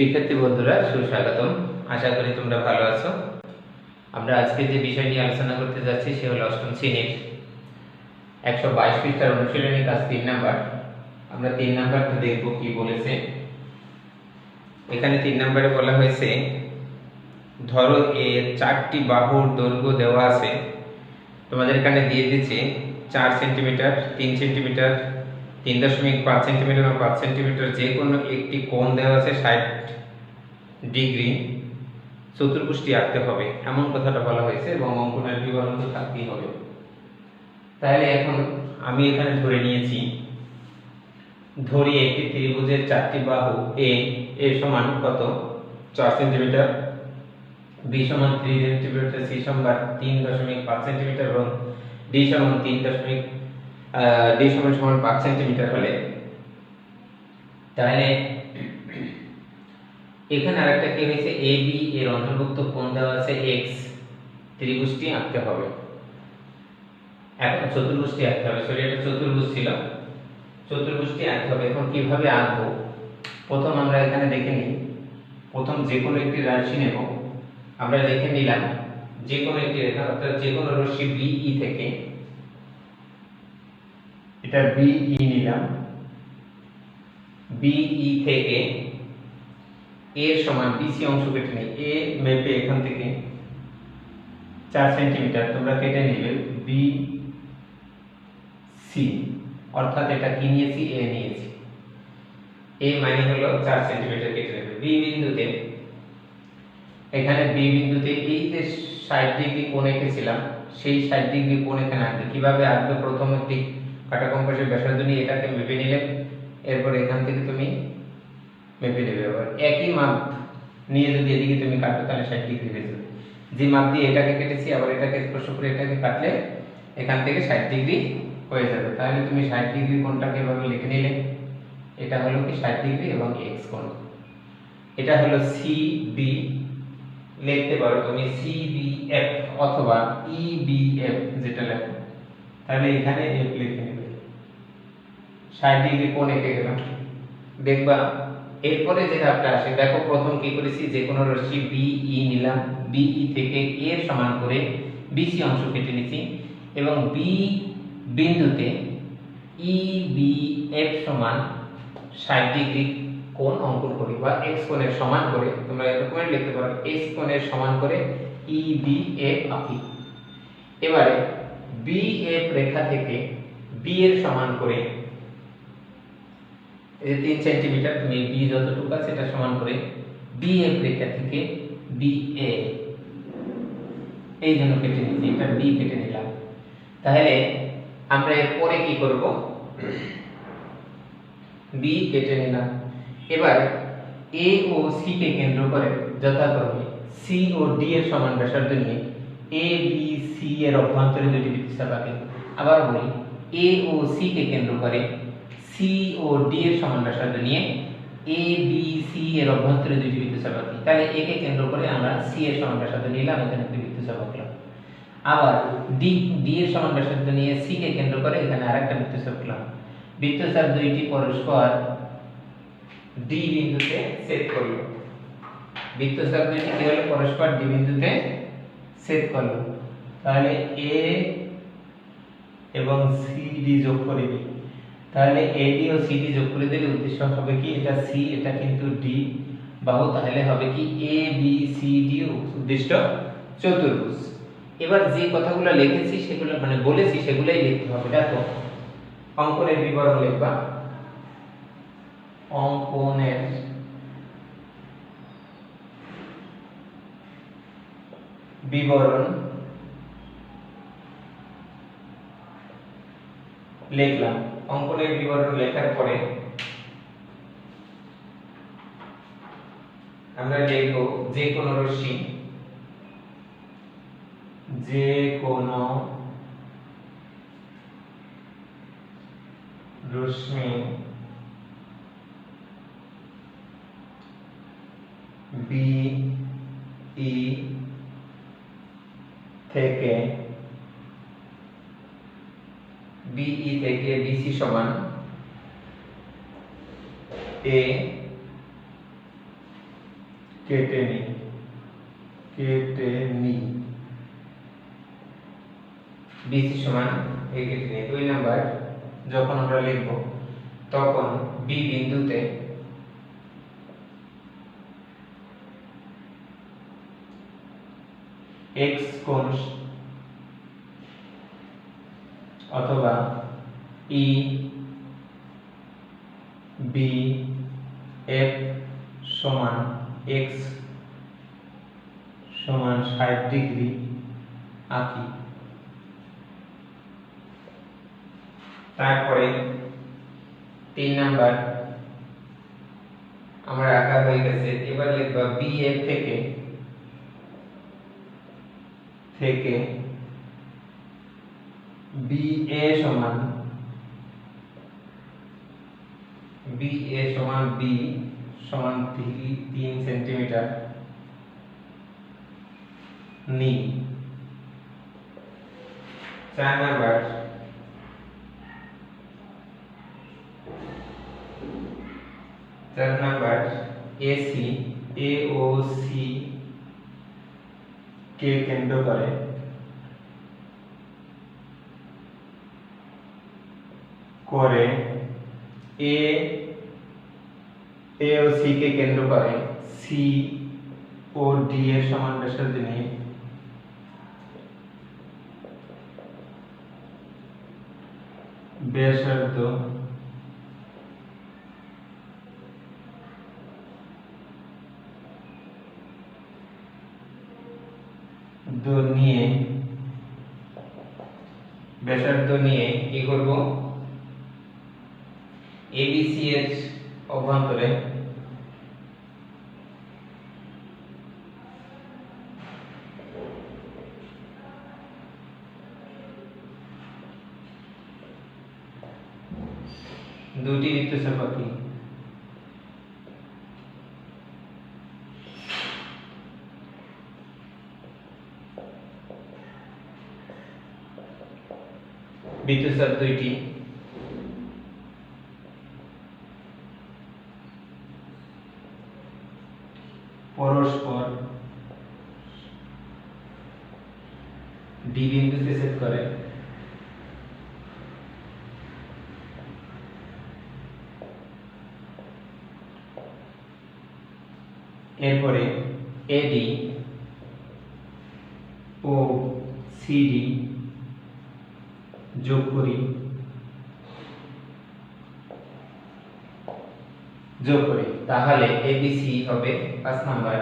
শিক্ষার্থী বন্ধুরা, সুস্বাগতম। আশা করি তোমরা ভালো আছো। আমরা আজকে যে বিষয় নিয়ে আলোচনা করতে যাচ্ছি, সে হলো অষ্টম শ্রেণির একশো বাইশ পৃষ্ঠার অনুশীলনী কাজ তিন নাম্বার। আমরা তিন নাম্বারটা দেখব কি বলেছে। এখানে তিন নাম্বারে বলা হয়েছে, ধরো এর চারটি বাহুর দৈর্ঘ্য দেওয়া আছে। তোমাদের এখানে দিয়ে দিচ্ছে, চার সেন্টিমিটার, তিন সেন্টিমিটার তিন দশমিক পাঁচ সেন্টিমিটার বা পাঁচ সেন্টিমিটার যে কোনো একটি কোণ দেওয়া আছে ষাট ডিগ্রি চতুর্ভুজটি আঁকতে হবে। এমন কথাটা বলা হয়েছে এবং অঙ্কনের বিবরণ তো থাকতেই হবে। তাহলে এখন আমি এখানে ধরে নিয়েছি, ধরি একটি ত্রিভুজের চারটি বাহু এ এ সমান কত? চার সেন্টিমিটার বি সমান থ্রি সেন্টিমিটার সি সমান তিন দশমিক পাঁচ সেন্টিমিটার এবং ডি সমান তিন দশমিক ডি সমান সমান পাঁচ সেন্টিমিটার হলে, তাহলে এখানে আরেকটা কি হয়েছে? এ বি এর অন্তর্ভুক্ত কোণ দেওয়া আছে এক্স ত্রিভুজটি আঁকতে হবে। এখন চতুর্ভুজটি আঁকতে হবে। সরি এটা চতুর্ভুজ ছিল। চতুর্ভুজটি আঁকতে হবে। এখন কীভাবে আঁকবো? প্রথম আমরা এখানে দেখে নিই। প্রথম যে কোনো একটি রাশি নেব। আমরা দেখে নিলাম যে কোনো একটি রেখা, অর্থাৎ যে কোনো রশ্মি বিই থেকে এটা বিই নিলাম। বিই থেকে এর সমান বিসি অংশ কেটে নেই এ মেপে এখান থেকে চার সেন্টিমিটার তোমরা কেটে নেবে বি সি অর্থাৎ এটা কি নিয়েছি? এ নিয়েছি। এ মানে হলো চার সেন্টিমিটার কেটে নেবে। বি বিন্দুতে। এখানে বি বিন্দুতে এই যে ষাট ডিগ্রি কোণ এঁকেছিলাম, সেই ষাট ডিগ্রি কোণ এখানে আঁকবে। কীভাবে আঁকবে? প্রথম একটি কাটা কম্পাসের ব্যাসার্ধ নিয়ে এটাকে মেপে নিলে এরপর এখান থেকে তুমি মেপে নেবে। আবার একই মাপ নিয়ে যদি এদিকে তুমি কাটো, তাহলে ষাট ডিগ্রি হয়ে যাবে। যে মাপ দিয়ে এটাকে কেটেছি, আবার এটাকে স্পর্শ করে এটাকে কাটলে এখান থেকে ষাট ডিগ্রি হয়ে যাবে। তাহলে তুমি ষাট ডিগ্রি কোণটাকে এভাবে লিখে নিলে, এটা হলো কি ষাট ডিগ্রি এবং এক্স কোণ। এটা হলো সি বি লিখতে পারো তুমি সি বি এফ অথবা ই বি এফ যেটা লেখো। তাহলে এখানে এফ লিখে নেবে ষাট ডিগ্রি কোণ এঁকে গেলাম। দেখবা, এরপরে যে ধাপটা আসে, দেখো প্রথম কি করেছি? যে কোনো রশ্মি বিই নিলাম। বিই থেকে এর সমান করে বিসি অংশ কেটে নিছি এবং বি বিন্দুতে ই বি এফ সমান ষাট ডিগ্রি কোণ অঙ্কন করি বা এক্স কোণের সমান করে, তোমরা এরকম লিখতে পারো এক্স কোণের সমান করে ই বি এফ আঁকি। এবারে বি এফ রেখা থেকে বি এর সমান করে এই তিন সেন্টিমিটার তুমি যতটুকু আছে সেটা সমান করে রেখা থেকে এই জন্য কেটে নিচ্ছি এটা কেটে নিলাম। তাহলে আমরা এরপরে কি করব? বি কেটে নিলাম। এবার এ ও সি কে কেন্দ্র করে যথাক্রমে সি ও ডি এর সমান ব্যাসার্ধ নিয়ে এ বি সি এর অভ্যন্তরে দুটি বৃত্তচাপ আঁকে আবার বলি এ ও সি কে কেন্দ্র করে সি ও ডি এর সমান ব্যাসার্ধ নিয়ে এ বি সি এর অভ্যন্তরে দুটি বৃত্তচাপ আঁকি তাহলে এ কে কেন্দ্র করে আমরা সি এর সমান ব্যাসার্ধ নিলাম, এখানে একটি বৃত্তচাপ আঁকলাম আবার ডি ডি এর সমান ব্যাসার্ধ নিয়ে সি কে কেন্দ্র করে এখানে আরেকটা বৃত্তচাপ আঁকলাম বৃত্তচাপ দুইটি পরস্পর ডি বিন্দুতে ছেদ করল। বৃত্তচাপ দুইটি কি হলো? পরস্পর ডি বিন্দুতে ছেদ করল। তাহলে এ এবং সি ডি যোগ করে দিই তাহলে এডি ও সিডি যোগ করে দিলে উদ্দেশ্য হবে কি? এটা সি এটা কিন্তু ডি বাহু, তাহলে হবে কি এ বি সি ডি উদ্দিষ্ট চতুর্ভুজ। এবার যে কথাগুলো লিখেছি, সেগুলো মানে বলেছি, সেগুলাই লিখতে হবে। দেখো, অঙ্কনের বিবরণ লিখবা। অঙ্কনের বিবরণ লিখলাম। অঙ্কনের বিবরণ লেখার পরে আমরা লিখব যে কোনো রশ্মি, যে কোনো রশ্মি বি ই থেকে বিই থেকে বিসি সমান এ কেটে নি কেটে নি। বিসি সমান এই কেটে নিয়ে দুই নাম্বার, যখন আমরা লিখব, তখন বি বিন্দুতে এক্স কোণ অথবা ই, বি, এফ সমান এক্স সমান ষাট ডিগ্রি আঁকি। তারপরে তিন নাম্বার, আমরা আঁকা হয়ে গেছে। এবার লিখবা বি এর থেকে থেকে বি এ সমান বি এ সমান বি সমান থ্রি- তিন সেন্টিমিটার নি চার নাম্বার চার নাম্বার এসি এ ও সি কে কেন্দ্র করে। করে। এ এ ও সি কে কেন্দ্র করে সি ও ডি এর সমান ব্যাসার্ধ নিয়ে। ব্যাসার্ধ নিয়ে ব্যাসার্ধ নিয়ে কি করব? এবিসি এর অভ্যন্তরে দুটি ঋতুচাপ আঁকি ঋতুচাপ দুইটি পরস্পর ডি বিন্দুতে ছেদ করে। এরপরে এডি ও সিডি যোগ করি। যোগ করি। তাহলে এবিসি হবে পাঁচ নাম্বার।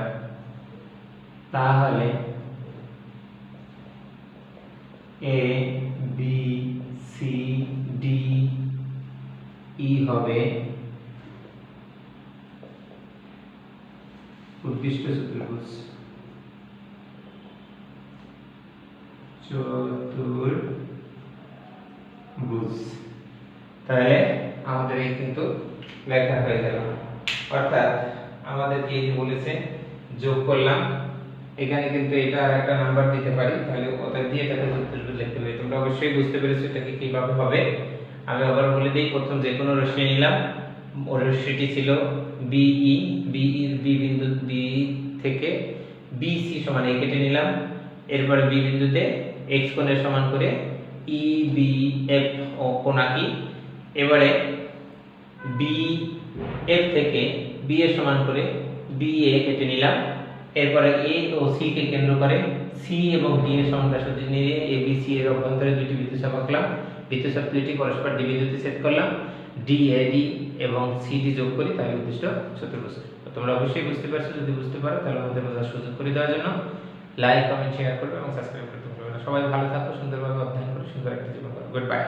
তাহলে A B C D E হবে উদ্দিষ্ট চতুর্ভুজ। চতুর্ভুজ। তাহলে আমাদের কিন্তু লেখা হয়ে গেল। অর্থাৎ আমাদের কি যে বলেছে? যোগ করলাম। এখানে কিন্তু এটা আর একটা নাম্বার দিতে পারি। তাহলে ওটা দিয়ে এটাকে চতুর্ভুজ লিখতে পারি। তোমরা অবশ্যই বুঝতে পেরেছ এটাকে কীভাবে হবে। আমি আবার বলে দিই, প্রথম যে কোনো রশ্মি নিলাম। রশ্মিটি ছিল বিই বিই বি বিন্দু বি থেকে বিসি সমান এই কেটে নিলাম। এরপরে বি বিন্দুতে এক্স কোণের সমান করে ই বি এফ ও কোণ আঁকি এবারে বি থেকে বি এর সমান করে বি এ কেটে নিলাম। এরপরে এ ও সি কে কেন্দ্র করে সি এবং ডি এর সমান ব্যাসার্ধ নিয়ে এ বি সি এর অভ্যন্তরে দুটি বৃত্তচাপ আঁকলাম। বৃত্তচাপ দুটি পরস্পর ডি বিন্দুতে ছেদ করলাম। ডি এবং সি ডি যোগ করি, তাহলে উদ্দিষ্ট চতুর্ভুজ তোমরা অবশ্যই বুঝতে পারছ, যদি বুঝতে পারো, তাহলে আমাদের বোঝার সুযোগ করে দেওয়ার জন্য লাইক কমেন্ট শেয়ার করবে এবং সাবস্ক্রাইব করতে ভুলবে না। সবাই ভালো থাকো, সুন্দরভাবে অধ্যয়ন করো, সুন্দর একটা জীবন গুড। বাই